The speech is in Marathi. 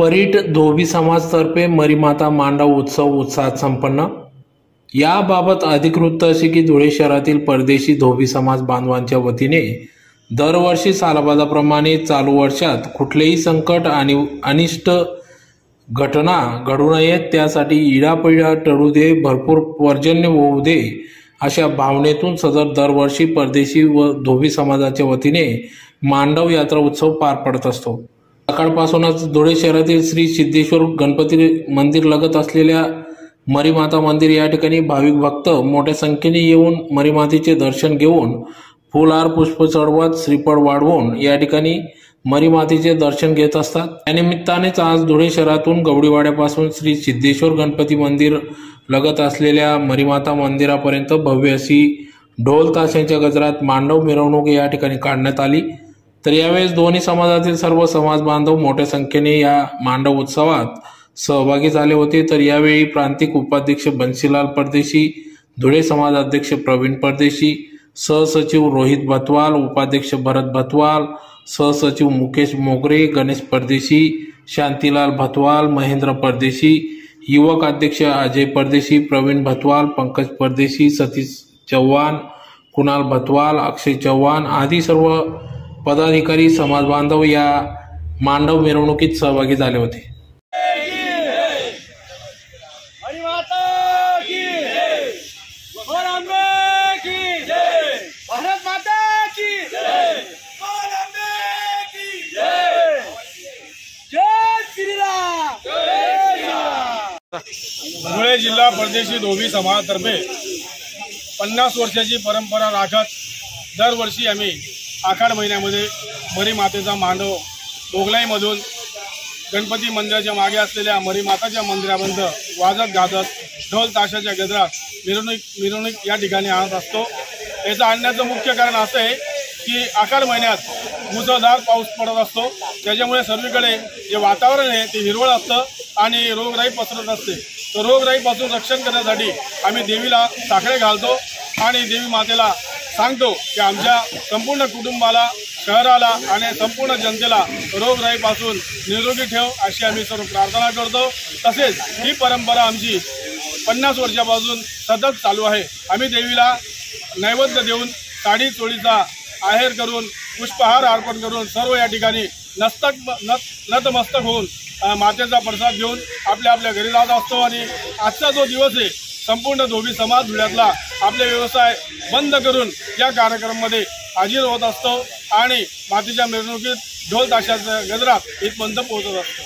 परीट धोबी समाजतर्फे मरीमाता मांडव उत्सव उत्साहात संपन्न. याबाबत अधिकृत असे की धुळे शहरातील परदेशी धोबी समाज बांधवांच्या वतीने दरवर्षी सालबाजाप्रमाणे चालू वर्षात कुठलेही संकट आणि अनिष्ट घटना घडू नयेत त्यासाठी इडापिडा टळू दे भरपूर पर्जन्य होऊ दे अशा भावनेतून सदर दरवर्षी परदेशी व धोबी समाजाच्या वतीने मांडव यात्रा उत्सव पार पडत असतो. सकाळपासूनच धुळे शहरातील श्री सिद्धेश्वर गणपती मंदिर लगत असलेल्या मरीमाता मंदिर या ठिकाणी भाविक भक्त मोठ्या संख्येने येऊन मरीमातेचे दर्शन घेऊन फुलहार पुष्प चढवत श्रीफळ वाढवून या ठिकाणी मरीमातेचे दर्शन घेत असतात. त्यानिमित्तानेच आज धुळे शहरातून गवडीवाड्यापासून श्री सिद्धेश्वर गणपती मंदिर लगत असलेल्या मरीमाता मंदिरापर्यंत भव्य अशी ढोल ताशांच्या गजरात मांडव मिरवणूक या ठिकाणी काढण्यात आली. तर यावेळेस दोन्ही समाजातील सर्व समाज बांधव मोठ्या संख्येने या मांडव उत्सवात सहभागी झाले होते. तर यावेळी प्रांतिक उपाध्यक्ष बन्सीलाल परदेशी धुळे समाज अध्यक्ष प्रवीण परदेशी सहसचिव रोहित भतवाल उपाध्यक्ष भरत भतवाल सहसचिव मुकेश मोगरे गणेश परदेशी शांतीलाल भतवाल महेंद्र परदेशी युवक अध्यक्ष अजय परदेशी प्रवीण भतवाल पंकज परदेशी सतीश चव्हाण कुणाल भतवाल अक्षय चव्हाण आदी सर्व पदाधिकारी समाज बांधव या मांडव मिरवणुकीत सहभागी झाले होते. धुळे जिल्हा परदेशी धोबी समाजातर्फे पन्नास वर्षाची परंपरा राखत दरवर्षी आम्ही आखाड महिन्यामध्ये मरी मातेचा मांडव दोघलाईमधून गणपती मंदिराच्या मागे असलेल्या मरी माताच्या मंदिरापर्यंत वाजत गाजत ढोल ताशाच्या गजरात मिरवणूक मिरवणूक या ठिकाणी आणत असतो. याचं आणण्याचं मुख्य कारण असं आहे की आखाड महिन्यात मुसळधार पाऊस पडत असतो. त्याच्यामुळे सर्वीकडे जे वातावरण आहे ते हिरवळ असतं आणि रोगराई पसरत असते. तर रोगराईपासून रक्षण करण्यासाठी आम्ही देवीला साखळे घालतो आणि देवी मातेला सांगतो की आमच्या संपूर्ण कुटुंबाला शहराला आणि संपूर्ण जनतेला रोगराईपासून निरोगी ठेव अशी आम्ही सर्व प्रार्थना करतो. तसेच ही परंपरा आमची पन्नास वर्षापासून सतत चालू आहे. आम्ही देवीला नैवेद्य देऊन साडी चोळीचा आहेर करून पुष्पहार अर्पण करून सर्व या ठिकाणी नस्तक नत नतमस्तक होऊन मातेचा प्रसाद घेऊन आपल्या आपल्या घरी जात असतो. आणि आजचा जो दिवस आहे संपूर्ण धोबी समाज धुळ्यातला आपले व्यवसाय बंद करून या कार्यक्रमामध्ये हाजीर होत असतो आणि मातीच्या मिरवणुकीत ढोल ताशाच्या गजरात इथपर्यंत पोहोचत असतो.